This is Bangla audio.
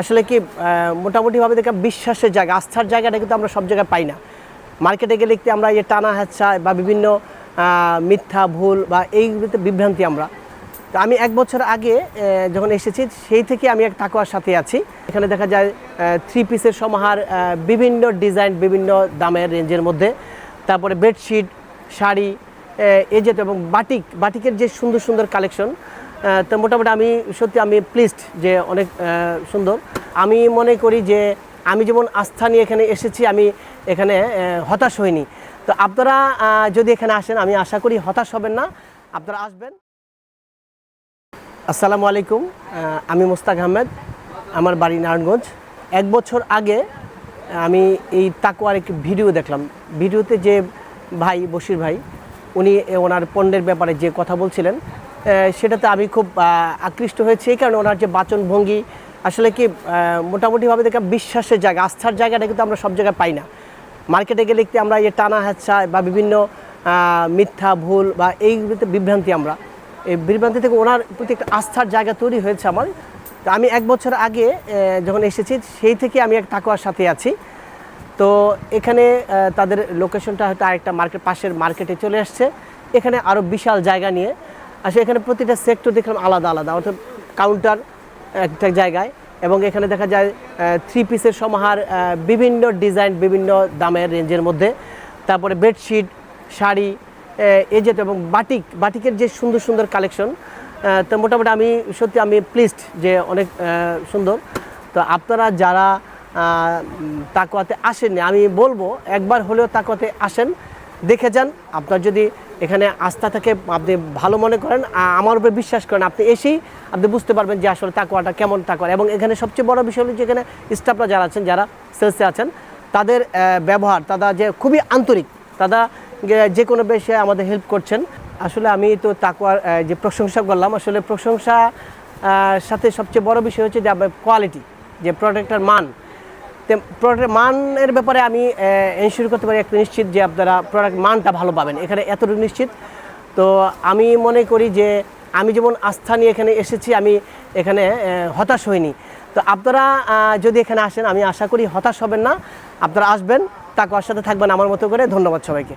আসলে কি মোটামুটিভাবে দেখে বিশ্বাসের জায়গা, আস্থার জায়গাটা কিন্তু আমরা সব জায়গায় পাই না। মার্কেটে গেলে একটু আমরা এই টানা হাচ্ছা বা বিভিন্ন মিথ্যা, ভুল বা এইগুলোতে বিভ্রান্তি আমরা। তো আমি এক বছর আগে যখন এসেছি, সেই থেকে আমি এক টাকুয়ার সাথে আছি। এখানে দেখা যায় থ্রি পিসের সমাহার বিভিন্ন ডিজাইন বিভিন্ন দামের রেঞ্জের মধ্যে। তারপরে বেডশিট শাড়ি এই যেত এবং বাটিক, বাটিকের যে সুন্দর সুন্দর কালেকশন তো মোটামুটি আমি সত্যি আমি প্লিজড যে অনেক সুন্দর। আমি মনে করি যে আমি যেমন আস্থা নিয়ে এখানে এসেছি, আমি এখানে হতাশ হইনি। তো আপনারা যদি এখানে আসেন, আমি আশা করি হতাশ হবেন না। আপনারা আসবেন। আসসালামু আলাইকুম। আমি মোস্তাক আহমেদ, আমার বাড়ি নারায়ণগঞ্জ। এক বছর আগে, আমি এই তাকুয়ার একটি ভিডিও দেখলাম। ভিডিওতে যে ভাই, বশির ভাই, উনি ওনার পণ্যের ব্যাপারে যে কথা বলছিলেন সেটাতে আমি খুব আকৃষ্ট হয়েছি। এই কারণে ওনার যে বাচন ভঙ্গি আসলে কি মোটামুটিভাবে দেখা বিশ্বাসের জায়গা, আস্থার জায়গাটা কিন্তু আমরা সব জায়গায় পাই না। মার্কেটে গেলে একটু আমরা এই টানা হাচ্ছা বা বিভিন্ন মিথ্যা, ভুল বা এইগুলোতে বিভ্রান্তি আমরা, এই বিভ্রান্তি থেকে ওনার প্রতি একটা আস্থার জায়গা তৈরি হয়েছে আমার। তো আমি এক বছর আগে যখন এসেছি, সেই থেকে আমি এক টাকুয়ার সাথে আছি। তো এখানে তাদের লোকেশনটা হয়তো আরেকটা মার্কেট, পাশের মার্কেটে চলে আসছে। এখানে আরও বিশাল জায়গা নিয়ে আসলে এখানে প্রতিটা সেক্টর দেখলাম আলাদা আলাদা। অর্থাৎ কাউন্টার একটা জায়গায় এবং এখানে দেখা যায় থ্রি পিসের সমাহার বিভিন্ন ডিজাইন বিভিন্ন দামের রেঞ্জের মধ্যে। তারপরে বেডশিট শাড়ি এই যেত এবং বাটিক বাটিকের যে সুন্দর সুন্দর কালেকশন তো মোটামুটি আমি সত্যি আমি প্লিজড যে অনেক সুন্দর। তো আপনারা যারা তাকুয়াতে আসেননি, আমি বলব, একবার হলেও তাকুয়াতে আসেন। দেখে যান। আপনার যদি এখানে আস্থা থাকে, আপনি ভালো মনে করেন আমার উপরে বিশ্বাস করেন, আপনি এসেই আপনি বুঝতে পারবেন যে আসলে তাকুয়াটা কেমন তাকুয়া এবং এখানে সবচেয়ে বড় বিষয় হলো যে এখানে স্টাফরা যারা আছেন, যারা সেলসে আছেন, তাদের ব্যবহার, তারা যে খুবই আন্তরিক, তারা যে- কোনো বিষয়ে আমাদের হেল্প করছেন। আসলে আমি তো তাকুয়ার যে প্রশংসা করলাম, আসলে প্রশংসা সাথে সবচেয়ে বড় বিষয় হচ্ছে যে কোয়ালিটি যে প্রোডাক্টের মান প্রোডাক্টের মানের ব্যাপারে আমি এনশিওর করতে পারি একটু নিশ্চিত যে আপনারা প্রোডাক্ট মানটা ভালো পাবেন। এখানে এতটুকু নিশ্চিত। তো আমি মনে করি যে আমি যেমন আস্থা নিয়ে এখানে এসেছি, আমি এখানে হতাশ হইনি। তো আপনারা যদি এখানে আসেন, আমি আশা করি হতাশ হবেন না। আপনারা আসবেন তাকে সাথে থাকবেন আমার মতো করে। ধন্যবাদ সবাইকে।